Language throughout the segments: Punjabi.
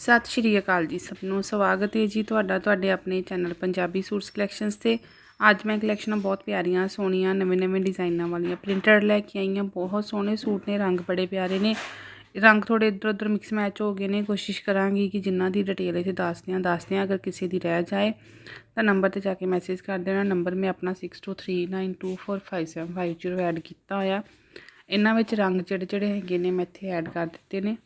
ਸਤਿ ਸ਼੍ਰੀ ਅਕਾਲ ਜੀ ਸਭ ਨੂੰ। ਸਵਾਗਤ ਹੈ ਜੀ ਤੁਹਾਡਾ, ਤੁਹਾਡੇ ਆਪਣੇ ਚੈਨਲ ਪੰਜਾਬੀ ਸੂਟਸ ਕਲੈਕਸ਼ਨਸ ਤੇ। ਅੱਜ ਮੈਂ ਕਲੈਕਸ਼ਨਾਂ ਬਹੁਤ ਪਿਆਰੀਆਂ, ਸੋਹਣੀਆਂ, ਨਵੇਂ-ਨਵੇਂ ਡਿਜ਼ਾਈਨਾਂ ਵਾਲੀਆਂ ਪ੍ਰਿੰਟਡ ਲੈ ਕੇ ਆਈ ਹਾਂ। ਬਹੁਤ ਸੋਹਣੇ ਸੂਟ ਨੇ, ਰੰਗ ਬੜੇ ਪਿਆਰੇ ਨੇ। ਰੰਗ ਥੋੜੇ ਇੱਧਰ ਉੱਧਰ ਮਿਕਸ ਮੈਚ ਹੋ ਗਏ ਨੇ। ਕੋਸ਼ਿਸ਼ ਕਰਾਂਗੀ ਕਿ ਜਿੰਨਾਂ ਦੀ ਡਿਟੇਲ ਇੱਥੇ ਦੱਸਦੇ ਹਾਂ ਦੱਸਦੇ ਹਾਂ ਅਗਰ ਕਿਸੇ ਦੀ ਰਹਿ ਜਾਏ, ਤਾਂ ਨੰਬਰ ਤੇ ਜਾ ਕੇ ਮੈਸੇਜ ਕਰ ਦੇਣਾ। ਨੰਬਰ ਮੈਂ ਆਪਣਾ 6239245750 ਐਡ ਕੀਤਾ ਹੋਇਆ। ਇਹਨਾਂ ਵਿੱਚ ਰੰਗ ਜਿਹੜੇ ਜਿਹੜੇ ਹੈਗੇ ਨੇ, ਮੈਂ ਇੱਥੇ ਐਡ ਕਰ ਦਿੱਤੇ ਨੇ।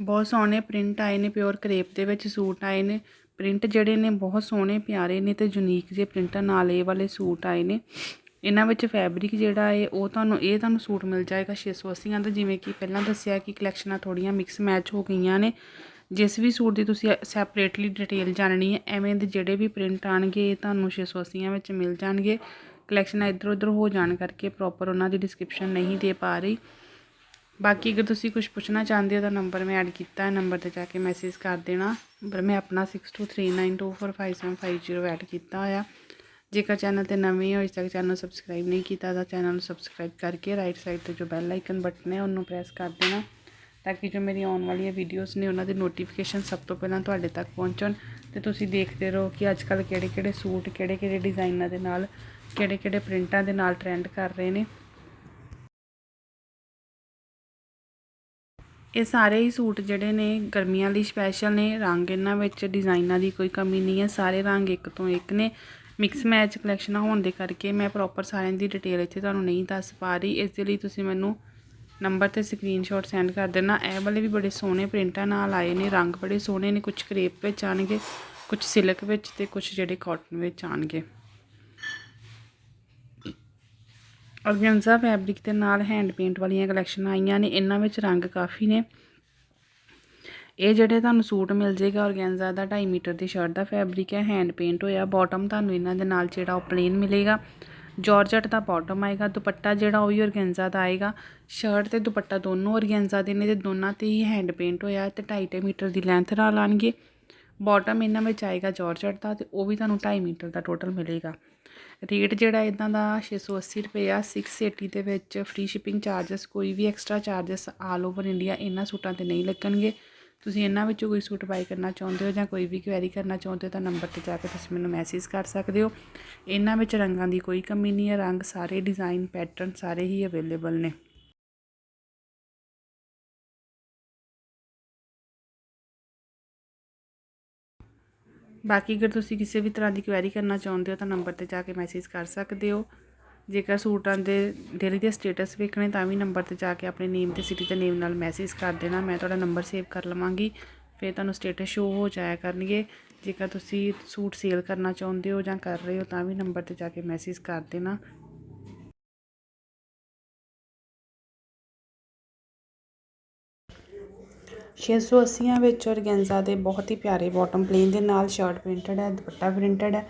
ਬਹੁਤ ਸੋਹਣੇ ਪ੍ਰਿੰਟ ਆਏ ਨੇ ਪਿਓਰ ਕਰੇਪ ਦੇ ਵਿੱਚ, ਸੂਟ ਆਏ ਨੇ। ਪ੍ਰਿੰਟ ਜਿਹੜੇ ਨੇ ਬਹੁਤ ਸੋਹਣੇ, ਪਿਆਰੇ ਨੇ ਤੇ ਯੂਨੀਕ ਜਿਹੇ ਪ੍ਰਿੰਟਾਂ ਨਾਲ ਇਹ ਵਾਲੇ ਸੂਟ ਆਏ ਨੇ। ਇਹਨਾਂ ਵਿੱਚ ਫੈਬਰਿਕ ਜਿਹੜਾ ਹੈ ਉਹ ਤੁਹਾਨੂੰ, ਇਹ ਤੁਹਾਨੂੰ ਸੂਟ ਮਿਲ ਜਾਏਗਾ 680 ਦਾ ਜਿਵੇਂ ਕਿ ਪਹਿਲਾਂ ਦੱਸਿਆ ਕਿ ਕਲੈਕਸ਼ਨਾਂ ਥੋੜੀਆਂ ਮਿਕਸ ਮੈਚ ਹੋ ਗਈਆਂ ਨੇ। ਜਿਸ ਵੀ ਸੂਟ ਦੀ ਤੁਸੀਂ ਸੈਪਰੇਟਲੀ ਡਿਟੇਲ ਜਾਣਨੀ ਹੈ ਐਵੇਂ ਦੇ ਜਿਹੜੇ ਵੀ ਪ੍ਰਿੰਟ ਆਣਗੇ, ਇਹ ਤੁਹਾਨੂੰ 680 ਵਿੱਚ ਮਿਲ ਜਾਣਗੇ। ਕਲੈਕਸ਼ਨਾਂ ਇੱਧਰ ਉੱਧਰ ਹੋ ਜਾਣ ਕਰਕੇ ਪ੍ਰੋਪਰ ਉਹਨਾਂ ਦੀ ਡਿਸਕ੍ਰਿਪਸ਼ਨ ਨਹੀਂ ਦੇ ਪਾ ਰਹੀ। ਬਾਕੀ ਅਗਰ ਤੁਸੀਂ ਕੁਝ ਪੁੱਛਣਾ ਚਾਹੁੰਦੇ ਹੋ ਤਾਂ ਨੰਬਰ ਮੈਂ ਐਡ ਕੀਤਾ ਹੈ ਨੰਬਰ ਤੇ ਜਾ ਕੇ ਮੈਸੇਜ ਕਰ ਦੇਣਾ। ਪਰ ਮੈਂ ਆਪਣਾ 6239245750 ਐਡ ਕੀਤਾ ਹੋਇਆ। ਜੇਕਰ ਚੈਨਲ ਤੇ ਨਵੇਂ ਹੋ ਇਸ ਤੱਕ ਚੈਨਲ ਨੂੰ ਸਬਸਕ੍ਰਾਈਬ ਨਹੀਂ ਕੀਤਾ ਤਾਂ ਚੈਨਲ ਨੂੰ ਸਬਸਕ੍ਰਾਈਬ ਕਰਕੇ ਰਾਈਟ ਸਾਈਡ ਤੇ ਜੋ ਬੈਲ ਆਈਕਨ ਬਟਨ ਹੈ, ਉਹਨੂੰ ਪ੍ਰੈਸ ਕਰ ਦੇਣਾ ਤਾਂ ਕਿ ਜੋ ਮੇਰੀ ਆਉਣ ਵਾਲੀਆਂ ਵੀਡੀਓਜ਼ ਨੇ, ਉਹਨਾਂ ਦੀ ਨੋਟੀਫਿਕੇਸ਼ਨ ਸਭ ਤੋਂ ਪਹਿਲਾਂ ਤੁਹਾਡੇ ਤੱਕ ਪਹੁੰਚਣ। ਤੇ ਤੁਸੀਂ ਦੇਖਦੇ ਰਹੋ ਕਿ ਅੱਜ ਕੱਲ ਕਿਹੜੇ ਕਿਹੜੇ ਸੂਟ ਕਿਹੜੇ ਕਿਹੜੇ ਡਿਜ਼ਾਈਨਾਂ ਦੇ ਨਾਲ ਕਿਹੜੇ ਕਿਹੜੇ ਪ੍ਰਿੰਟਾਂ ਦੇ ਨਾਲ ਟ੍ਰੈਂਡ ਕਰ ਰਹੇ ਨੇ। ਇਹ ਸਾਰੇ ਹੀ ਸੂਟ ਜਿਹੜੇ ਨੇ ਗਰਮੀਆਂ ਲਈ ਸਪੈਸ਼ਲ ਨੇ। ਰੰਗ ਇਹਨਾਂ ਵਿੱਚ ਡਿਜ਼ਾਈਨਾਂ ਦੀ ਕੋਈ ਕਮੀ ਨਹੀਂ ਹੈ। ਸਾਰੇ ਰੰਗ ਇੱਕ ਤੋਂ ਇੱਕ ਨੇ। ਮਿਕਸ ਮੈਚ ਕਲੈਕਸ਼ਨਾਂ ਹੋਣ ਦੇ ਕਰਕੇ ਮੈਂ ਪ੍ਰੋਪਰ ਸਾਰਿਆਂ ਦੀ ਡਿਟੇਲ ਇੱਥੇ ਤੁਹਾਨੂੰ ਨਹੀਂ ਦੱਸ ਪਾ ਰਹੀ। ਇਸ ਦੇ ਲਈ ਤੁਸੀਂ ਮੈਨੂੰ ਨੰਬਰ ਤੇ ਸਕਰੀਨਸ਼ਾਟ ਸੈਂਡ ਕਰ ਦੇਣਾ। ਇਹ ਵਾਲੇ ਵੀ ਬੜੇ ਸੋਹਣੇ ਪ੍ਰਿੰਟਾਂ ਨਾਲ ਆਏ ਨੇ। ਰੰਗ ਬੜੇ ਸੋਹਣੇ ਨੇ। ਕੁਝ ਕਰੇਪ ਵਿੱਚ ਆਣਗੇ ਕੁਝ ਸਿਲਕ ਵਿੱਚ ਤੇ ਕੁਝ ਜਿਹੜੇ ਕਾਟਨ ਵਿੱਚ ਆਣਗੇ। ਔਰਗੈਂਜ਼ਾ ਫੈਬਰਿਕ ਦੇ ਨਾਲ ਹੈਂਡ ਪੇਂਟ ਵਾਲੀਆਂ ਕਲੈਕਸ਼ਨਾਂ ਆਈਆਂ ਨੇ, ਇਹਨਾਂ ਵਿੱਚ ਰੰਗ ਕਾਫੀ ਨੇ। ਇਹ ਜਿਹੜੇ ਤੁਹਾਨੂੰ ਸੂਟ ਮਿਲ ਜੇਗਾ ਔਰਗੈਂਜ਼ਾ ਦਾ 2.5 ਮੀਟਰ ਦੀ ਸ਼ਰਟ ਦਾ ਫੈਬਰਿਕ ਹੈ ਹੈਂਡ ਪੇਂਟ ਹੋਇਆ। ਬਾਟਮ ਤੁਹਾਨੂੰ ਇਹਨਾਂ ਦੇ ਨਾਲ ਜਿਹੜਾ ਉਹ ਪਲੇਨ ਮਿਲੇਗਾ। ਜਾਰਜਟ ਦਾ ਬਾਟਮ ਆਏਗਾ, ਦੁਪੱਟਾ ਜਿਹੜਾ ਉਹ ਵੀ ਔਰਗੈਂਜ਼ਾ ਦਾ ਆਏਗਾ। ਸ਼ਰਟ ਤੇ ਦੁਪੱਟਾ ਦੋਨੋਂ ਔਰਗੈਂਜ਼ਾ ਦੇ ਨੇ ਤੇ ਦੋਨਾਂ ਤੇ ਹੀ ਹੈਂਡ ਪੇਂਟ ਹੋਇਆ ਤੇ 2.5 ਮੀਟਰ ਦੀ ਲੈਂਥ ਨਾਲ ਆਣਗੇ। ਬਾਟਮ ਇਹਨਾਂ ਵਿੱਚ ਆਏਗਾ ਜਾਰਜਟ ਦਾ ਤੇ ਉਹ ਵੀ ਤੁਹਾਨੂੰ 2.5 ਮੀਟਰ ਦਾ ਟੋਟਲ ਮਿਲੇਗਾ। ਰੇਟ ਜਿਹੜਾ ਇਦਾਂ ਦਾ 680 ਰੁਪਏ ਆ 680 ਦੇ ਵਿੱਚ ਫ੍ਰੀ ਸ਼ਿਪਿੰਗ ਚਾਰजेस ਕੋਈ ਵੀ extra charges all over India ਇਹਨਾਂ ਸੂਟਾਂ ਤੇ ਨਹੀਂ ਲੱਗਣਗੇ। ਤੁਸੀਂ ਇਹਨਾਂ ਵਿੱਚੋਂ ਕੋਈ ਸੂਟ ਬਾਈ ਕਰਨਾ ਚਾਹੁੰਦੇ ਹੋ ਜਾਂ ਕੋਈ ਵੀ ਕੁਐਰੀ ਕਰਨਾ ਚਾਹੁੰਦੇ ਹੋ ਤਾਂ ਨੰਬਰ ਤੇ ਜਾ ਕੇ ਤੁਸੀਂ ਮੈਨੂੰ ਮੈਸੇਜ ਕਰ ਸਕਦੇ ਹੋ। ਇਹਨਾਂ ਵਿੱਚ ਰੰਗਾਂ ਦੀ ਕੋਈ ਕਮੀ ਨਹੀਂ ਹੈ, ਰੰਗ ਸਾਰੇ ਡਿਜ਼ਾਈਨ ਪੈਟਰਨ ਸਾਰੇ ਹੀ ਅਵੇਲੇਬਲ ਨੇ। ਬਾਕੀ ਅਗਰ ਤੁਸੀਂ ਕਿਸੇ ਵੀ ਤਰ੍ਹਾਂ ਦੀ ਕੁਐਰੀ ਕਰਨਾ ਚਾਹੁੰਦੇ ਹੋ ਤਾਂ ਨੰਬਰ ਤੇ ਜਾ ਕੇ ਮੈਸੇਜ ਕਰ ਸਕਦੇ ਹੋ। ਜੇਕਰ ਸੂਟਾਂ ਦੇ ਡੇਲੀ ਦੇ ਸਟੇਟਸ ਵੇਖਣੇ ਤਾਂ ਵੀ ਨੰਬਰ ਤੇ ਜਾ ਕੇ ਆਪਣੇ ਨੇਮ ਤੇ ਸਿਟੀ ਦੇ ਨੇਮ ਨਾਲ ਮੈਸੇਜ ਕਰ ਦੇਣਾ। ਮੈਂ ਤੁਹਾਡਾ ਨੰਬਰ ਸੇਵ ਕਰ ਲਵਾਂਗੀ, ਫਿਰ ਤੁਹਾਨੂੰ ਸਟੇਟਸ ਸ਼ੋ ਹੋ ਜਾਇਆ ਕਰਨਗੇ। ਜੇਕਰ ਤੁਸੀਂ ਸੂਟ ਸੇਲ ਕਰਨਾ ਚਾਹੁੰਦੇ ਹੋ ਜਾਂ ਕਰ ਰਹੇ ਹੋ ਤਾਂ ਵੀ ਨੰਬਰ ਤੇ ਜਾ ਕੇ ਮੈਸੇਜ ਕਰ ਦੇਣਾ। ਛੇ ਸੌ ਅੱਸੀਆਂ ਵਿੱਚ ਔਰਗੈਂਜ਼ਾ ਦੇ ਬਹੁਤ ਹੀ ਪਿਆਰੇ ਬਾਟਮ ਪਲੇਨ ਦੇ ਨਾਲ ਸ਼ਰਟ ਪ੍ਰਿੰਟਡ ਹੈ, ਦੁਪੱਟਾ ਪ੍ਰਿੰਟਡ ਹੈ।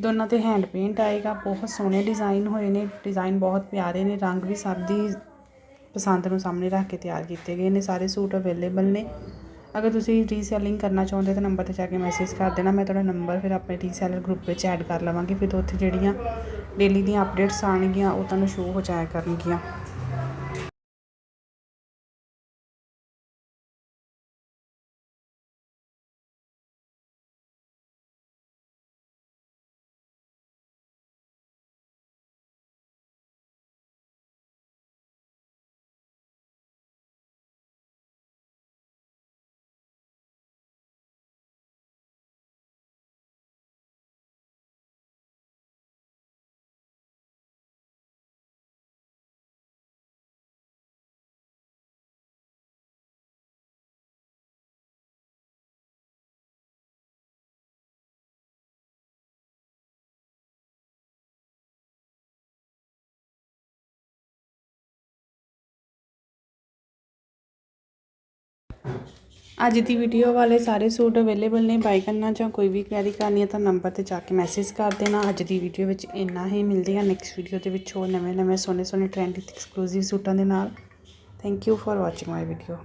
ਦੋਨਾਂ ਤੇ ਹੈਂਡ ਪੇਂਟ ਆਏਗਾ, ਬਹੁਤ ਸੋਹਣੇ ਡਿਜ਼ਾਈਨ ਹੋਏ ਨੇ ਡਿਜ਼ਾਈਨ ਬਹੁਤ ਪਿਆਰੇ ਨੇ, ਰੰਗ ਵੀ ਸਭ ਦੀ ਪਸੰਦ ਨੂੰ ਸਾਹਮਣੇ ਰੱਖ ਕੇ ਤਿਆਰ ਕੀਤੇ ਗਏ ਨੇ, ਸਾਰੇ ਸੂਟ ਅਵੇਲੇਬਲ ਨੇ। ਅਗਰ ਤੁਸੀਂ ਰੀਸੈਲਿੰਗ ਕਰਨਾ ਚਾਹੁੰਦੇ ਤਾਂ ਨੰਬਰ ਤੇ ਜਾ ਕੇ ਮੈਸੇਜ ਕਰ ਦੇਣਾ, ਮੈਂ ਤੁਹਾਡਾ ਨੰਬਰ ਫਿਰ ਆਪਣੇ ਰੀਸੈਲਰ ਗਰੁੱਪ ਵਿੱਚ ਐਡ ਕਰ ਲਵਾਂਗੀ, ਫਿਰ ਉੱਥੇ ਜਿਹੜੀਆਂ ਡੇਲੀ ਦੀਆਂ ਅਪਡੇਟਸ ਆਣਗੀਆਂ ਉਹ ਤੁਹਾਨੂੰ ਸ਼ੋ ਹੋ ਜਾਇਆ ਕਰਨਗੀਆਂ। ਅੱਜ ਦੀ ਵੀਡੀਓ ਵਾਲੇ ਸਾਰੇ ਸੂਟ ਅਵੇਲੇਬਲ ਨੇ ਬਾਈ ਕਰਨਾ ਜਾਂ ਕੋਈ ਵੀ ਕੁਐਰੀ ਕਰਨੀ ਹੈ ਤਾਂ ਨੰਬਰ ਤੇ ਜਾ ਕੇ ਮੈਸੇਜ ਕਰ ਦੇਣਾ। ਅੱਜ ਦੀ ਵੀਡੀਓ ਵਿੱਚ ਇੰਨਾ ਹੀ, ਮਿਲਦੀ ਹੈ ਨੈਕਸਟ ਵੀਡੀਓ ਦੇ ਵਿੱਚ ਹੋਰ ਨਵੇਂ ਨਵੇਂ ਸੋਹਣੇ ਸੋਹਣੇ ਟ੍ਰੈਂਡ ਐਕਸਕਲੂਸਿਵ ਸੂਟਾਂ ਦੇ ਨਾਲ। Thank you for watching my video